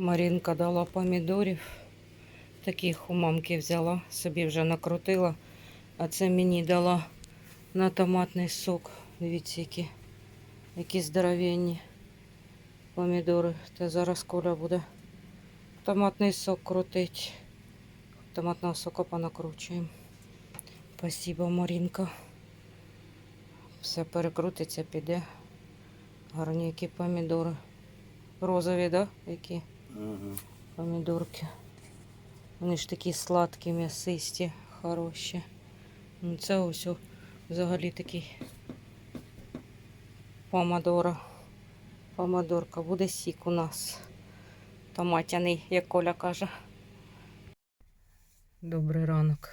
Марінка дала помідорів. Таких у мамки взяла, собі вже накрутила. А це мені дала на томатний сок. Дивіться, які, які здоровенні помідори. Та зараз Коля буде томатний сок крутить. Томатного сока понакручуємо. Спасибо, Марінка. Все перекрутиться, піде. Гарні які помідори. Розові, да? Які. Помідорки. Вони ж такі сладкі, м'ясисті, хороші. Ну, це ось взагалі такий помадора. Помадорка. Буде сік у нас. Томатяний, як Коля каже. Добрий ранок.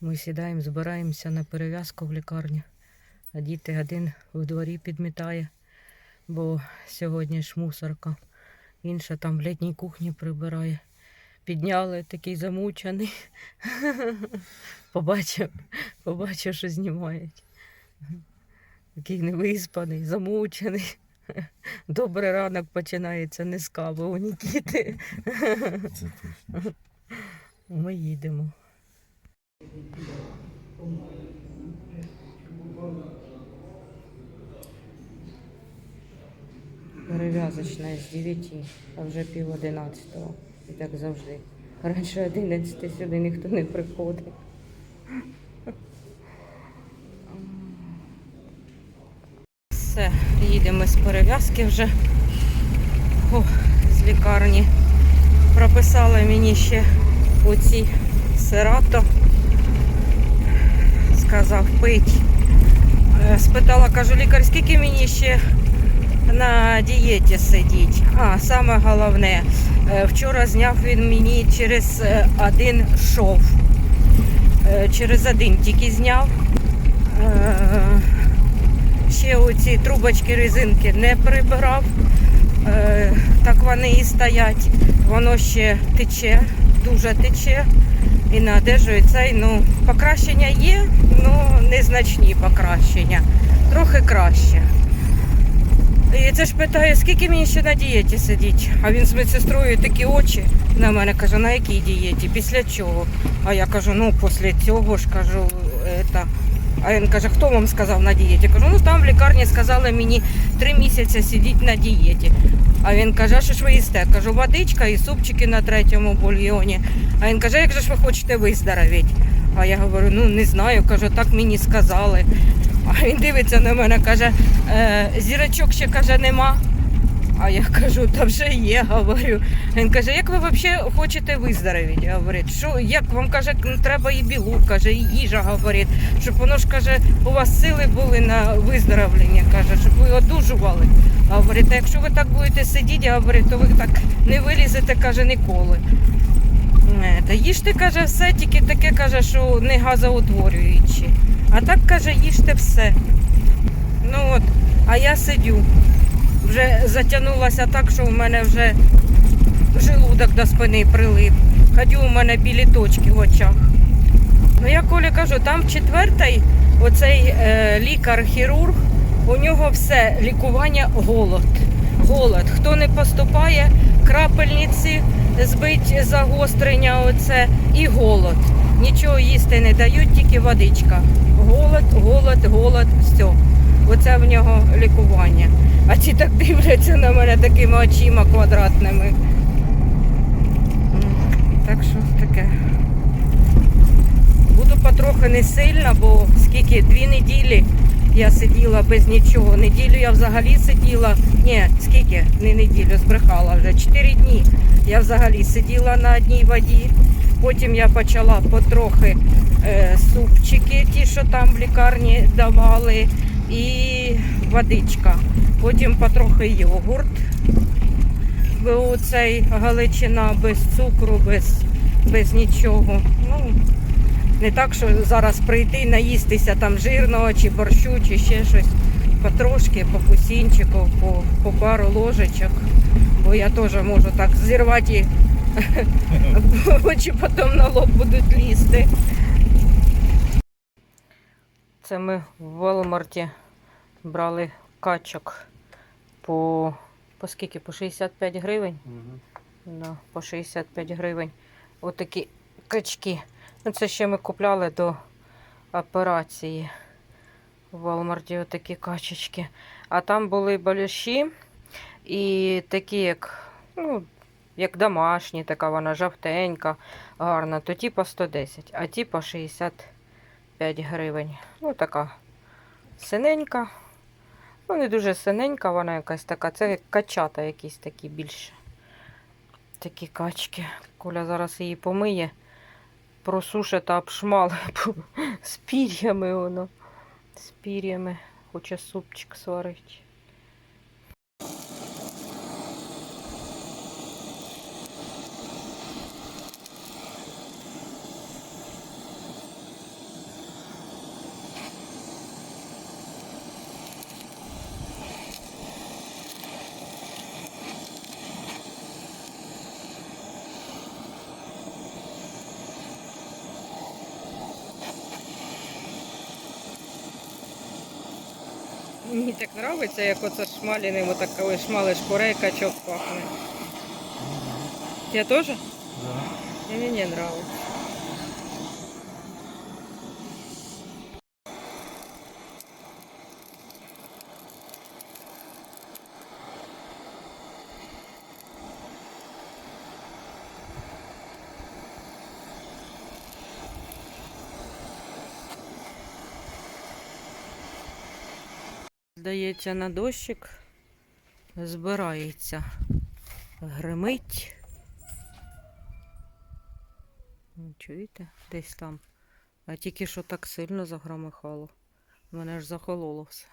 Ми сідаємо, збираємося на перев'язку в лікарню. А діти один в дворі підмітає, бо сьогодні ж мусорка. Інша там в літній кухні прибирає. Підняли такий замучений. Побачив, побачив, що знімають. Такий невиспаний, замучений. Добрий ранок починається не з кави у Нікіти. Це точно. Ми їдемо. Перев'язочна з 9, а вже пів одинадцятого. І так завжди. Раніше 11 сюди ніхто не приходить. Все, їдемо з перев'язки вже. О, з лікарні. Прописали мені ще оці сирато. Сказав пить. Е, Спитала, кажу, лікар, скільки мені ще на дієті сидіть? А, саме головне, е, вчора зняв він мені через е, один шов. Е, Через один тільки зняв. Ще оці трубочки резинки не прибирав. Так вони і стоять. Воно ще тече, дуже тече. І на одежу цей, ну, покращення є, ну незначні покращення. Трохи краще. І це ж питає, скільки мені ще на дієті сидіть? А він з медсестрою такі очі на мене каже, на якій дієті? Після чого? А я кажу, ну після цього ж кажу, это. А він каже, хто вам сказав на дієті? Кажу, ну там в лікарні сказали мені три місяці сидіти на дієті. А він каже, а що ж ви їсте? Кажу, водичка і супчики на третьому бульйоні. А він каже, як же ж ви хочете виздоровіти? А я говорю, ну не знаю, кажу, так мені сказали. Він дивиться на мене, каже, е, зірочок ще каже, нема. А я кажу, та вже є, говорю. Він каже, як ви взагалі хочете виздоровіти? Я говорю, що як вам каже, треба і білок, каже, і їжа говорить, щоб воно ж каже, у вас сили були на виздоровлення, каже, щоб ви одужували. Говорить, а якщо ви так будете сидіти, говорить, то ви так не вилізете, каже, ніколи. Е, Та їжте, каже, все, тільки таке каже, що не газоутворюючі. А так каже, їжте все. Ну от, а я сидю. Вже затягнулася так, що в мене вже желудок до спини прилип. Ходю, у мене білі точки в очах. Ну я Колі кажу, там четвертий оцей е, лікар-хірург, у нього все лікування голод. Голод. Хто не поступає, крапельниці збить загострення, оце і голод. Нічого їсти не дають, тільки водичка. Голод, голод, голод, все. Оце в нього лікування. А ті так дивляться на мене такими очима квадратними. Так що таке. Буду потрохи не сильно, бо скільки дві неділі я сиділа без нічого. Неділю я взагалі сиділа. Ні, скільки? Не неділю, збрехала вже. Чотири дні я взагалі сиділа на одній воді. Потім я почала потрохи е, супчики, ті, що там в лікарні давали, і водичка. Потім потрохи йогурт. Бо цей галичина без цукру, без, без нічого. Ну, не так, що зараз прийти, наїстися там жирного чи борщу, чи ще щось. Потрошки, по кусінчику, по, по пару ложечок. Бо я теж можу так зірвати, очі потім на лоб будуть лізти. Це ми в Велмарті брали качок по, по скільки? По 65 гривень. Мгм. Да, по 65 гривень. Отакі качки. Ну, це ще ми купляли до операції в Walmart отакі качечки. А там були балюші і такі, як, ну, як домашні, така вона жовтенька, гарна, то ті по 110, а ті по 65 гривень. Ну, така синенька. Ну, не дуже синенька, вона якась така. Це як качата якісь такі більше. Такі качки. Коля зараз її помиє, просушить та обшмали з пір'ями воно. З пір'ями. Хоче супчик сварити. Мені так подобається, як оце шмаліним, отак коли шмалиш курей, качок пахне. Тебе теж? Да. І мені подобається. Здається, на дощик збирається. Гримить. Ну, Чуєте? Десь там. А тільки що так сильно загромихало. Мене ж захололо все.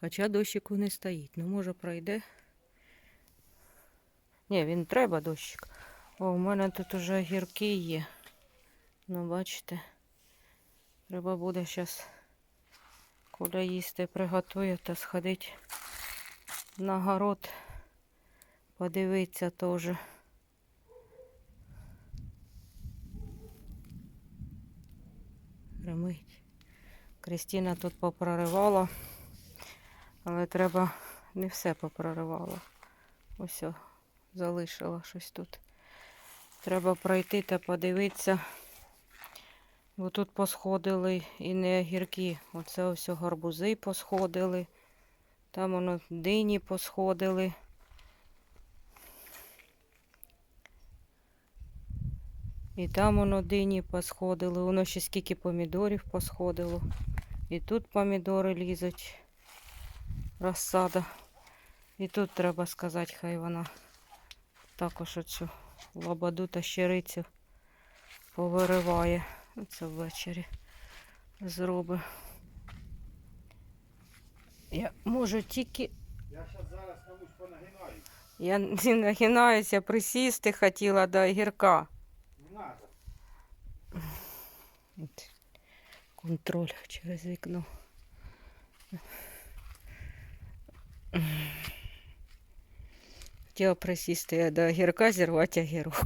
Хоча дощику не стоїть. Ну, може, пройде. Ні, він треба дощик. О, у мене тут уже гірки є. Ну, бачите. Треба буде зараз, коли їсти приготує, та сходити на город, подивитися теж. Гримить. Крістіна тут попроривала, але треба не все попроривала. Ось залишила щось тут. Треба пройти та подивитися. Бо тут посходили і не гіркі. Оце ось гарбузи посходили. Там воно дині посходили. І там воно дині посходили. Воно ще скільки помідорів посходило. І тут помідори лізуть. Розсада. І тут треба сказати, хай вона також оцю лободу та щирицю повириває. Це ввечері зроби. Я можу тільки. Я зараз комусь понагинаю. Я не нагинаюся, присісти хотіла до гірка. Не надо. Контроль через вікно. Хотіла присісти до гірка, зірвати огірок.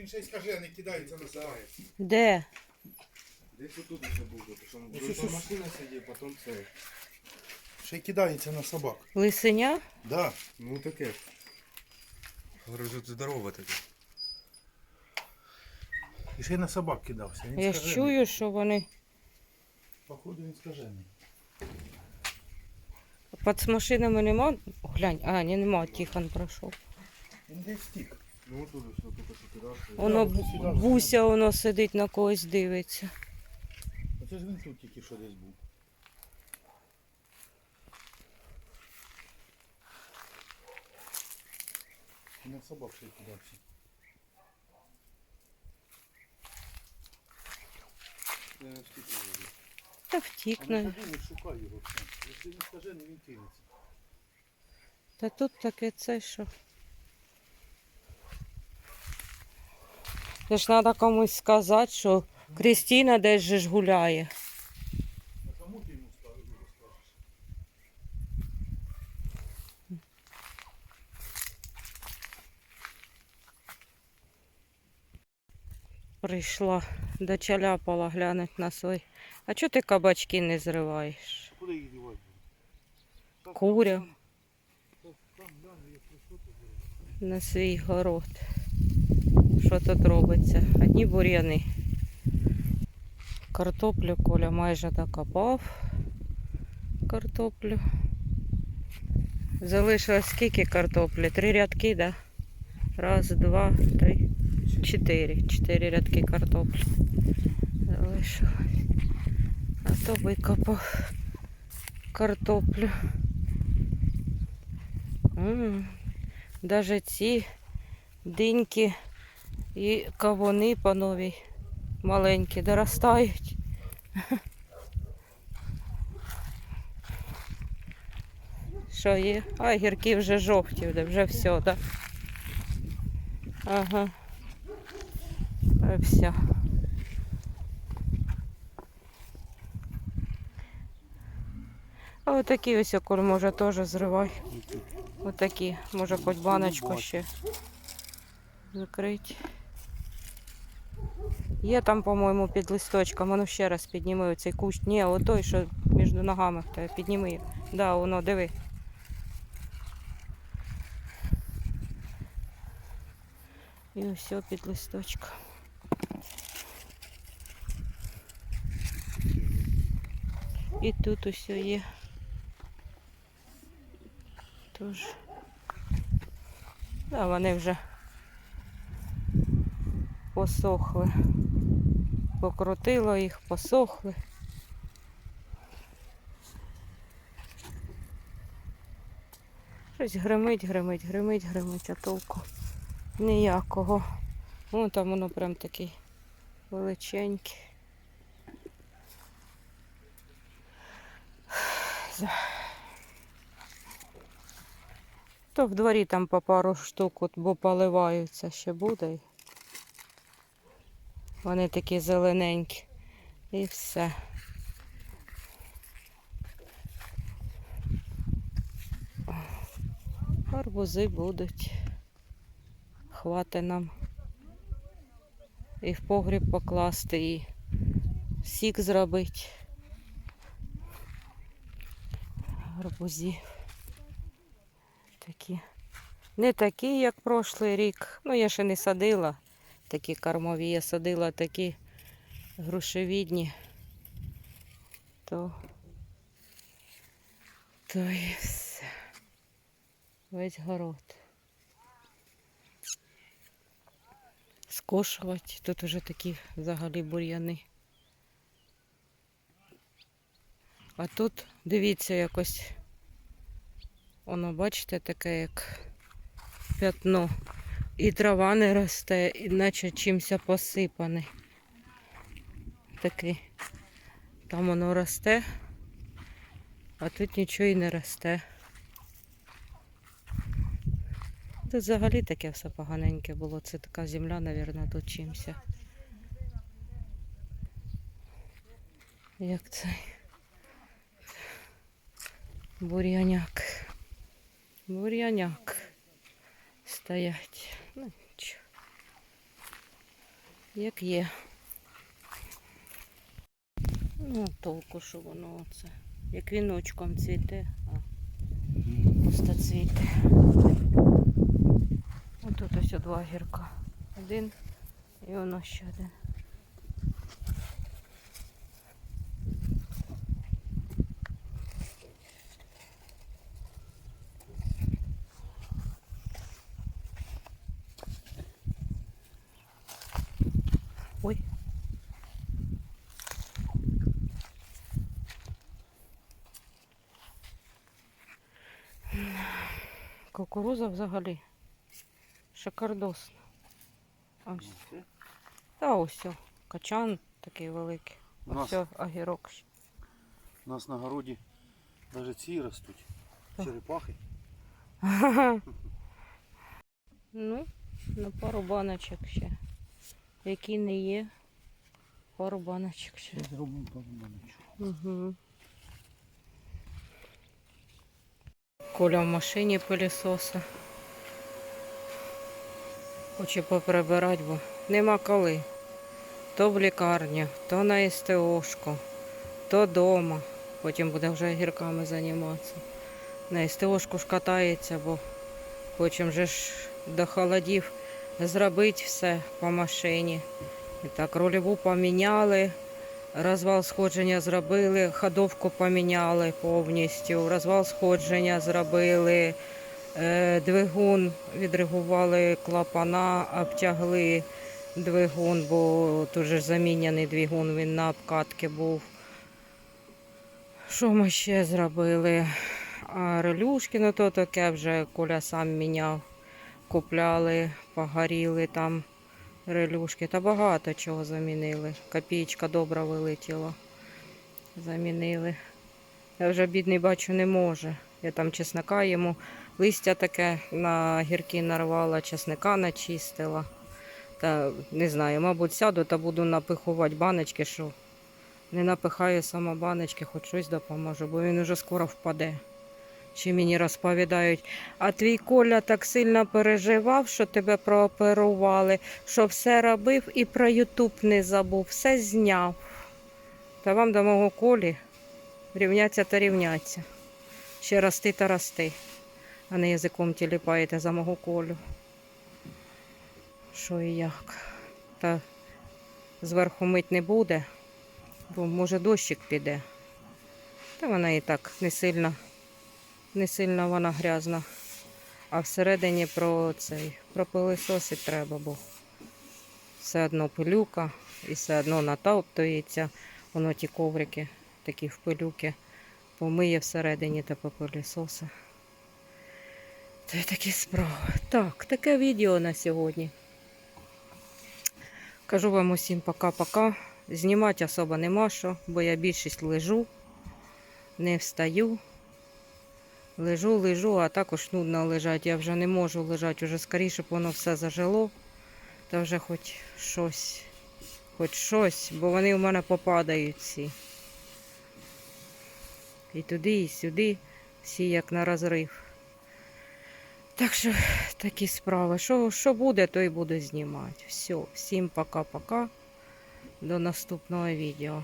Він ще й скаже, не кидається на себе. Де? Десь отут ще був, тому що машина сидить, потім це. Ще й кидається на собак. Лисеня? Да. Ну таке. Це здорово таке. І ще й на собак кидався. Він Я ж скажений. чую, що вони Походу він скажений. під машинами нема. Глянь, а, ні, нема, Тихон пройшов. Він десь втік. Ну Воно Да, буся воно сидить на когось дивиться. Оце ж він тут тільки що десь був. І На собак ще й кидався. Та А втікне. не ходи, не шукай його. там. Якщо він скажений, він кинеться. Та тут таке це що. Це ж треба комусь сказати, що Крістіна десь же ж гуляє. А кому ти йому скажеш? скажеш? Прийшла до Чаляпала глянуть на свої. А чого ти кабачки не зриваєш? куди їх дівати? Куря. на свій город. Що тут робиться? Одні бур'яни. Картоплю Коля майже докопав. Картоплю. Залишилось скільки картоплі? Три рядки, да? Раз, два, три, чотири. Чотири рядки картоплі. Залишилось. А то викопав картоплю. М, Даже ці диньки і кавуни по новій маленькі доростають. Що є? А, гірки вже жовті, вже- все, так? Ага. А, все. А отакі ось околь може теж зривай. Отакі, може хоч баночку ще закрити. Є там, по-моєму, під листочком. Ану ще раз підніми оцей кущ. Ні, отой, що між ногами. Підніми. Да, воно, диви. І все під листочком. І тут усе є. Тож. Да, вони вже посохли. Покрутило їх, посохли. Щось гримить, гримить, гримить, гримить, а толку ніякого. Вон там воно прям такий величенький. То в дворі там по пару штук, бо поливаються ще буде. Вони такі зелененькі. І все. Арбузи будуть. Хвати нам. І в погріб покласти, і сік зробити. Арбузів. Такі. Не такі, як прошлий рік. Ну, я ще не садила такі кормові. Я садила такі грушевідні. То, то і все. Весь город. Скошувати. Тут уже такі взагалі бур'яни. А тут, дивіться, якось воно, бачите, таке як п'ятно. І трава не росте, і наче чимся посипане. Такий. Там воно росте, а тут нічого і не росте. Тут взагалі таке все поганеньке було. Це така земля, мабуть, тут чимся. Як цей бур'яняк. Бур'яняк стоять. Ну, нічого. Як є. Ну, толку, що воно оце. Як віночком цвіте, а просто цвіте. Ось тут ось два гірка. Один і воно ще один. Кукуруза взагалі. Шикардосна. Ось. Та ось. Качан такий великий. У нас, Ось огірок. ще. у нас на городі навіть ці ростуть. Черепахи. Ну, на пару баночок ще. Які не є. Пару баночок ще. Зробимо пару баночок. Угу. Коля в машині пилісоса. Хоче поприбирати, бо нема коли. То в лікарню, то на СТОшку, то дома. Потім буде вже гірками займатися. На СТОшку ж катається, бо хочемо же ж до холодів зробити все по машині. І так, рульову поміняли, розвал сходження зробили, ходовку поміняли повністю, розвал сходження зробили, е, двигун відрегували клапана, обтягли двигун, бо тут же заміняний двигун, він на обкатки був. Що ми ще зробили? А релюшки, ну то таке вже Коля сам міняв. Купляли, погоріли там релюшки. Та багато чого замінили. Копійка добра вилетіла. Замінили. Я вже бідний бачу не може. Я там чеснока йому листя таке на гірки нарвала, чесника начистила. Та не знаю, мабуть, сяду та буду напихувати баночки, що не напихаю сама баночки, хоч щось допоможу, бо він уже скоро впаде. Чи мені розповідають, а твій Коля так сильно переживав, що тебе прооперували, що все робив і про Ютуб не забув, все зняв. Та вам до мого Колі рівняться та рівняться. Ще рости та рости, а не язиком тіліпаєте за мого Колю. Що і як? Та зверху мить не буде, бо може дощик піде. Та вона і так не сильно, не сильно вона грязна. А всередині про цей пропилисосить треба, бо все одно пилюка і все одно натоптується. Воно ті коврики, такі в пилюки, помиє всередині та попилисоси. Це такі справи. Так, таке відео на сьогодні. Кажу вам усім пока-пока. Знімати особо нема що, бо я більшість лежу, не встаю. Лежу, лежу, а також нудно лежати. Я вже не можу лежати, вже скоріше б воно все зажило. Та вже хоч щось, хоч щось, бо вони в мене попадають всі. І туди, і сюди, всі як на розрив. Так що такі справи. Що, що буде, то і буду знімати. Все, всім пока-пока. До наступного відео.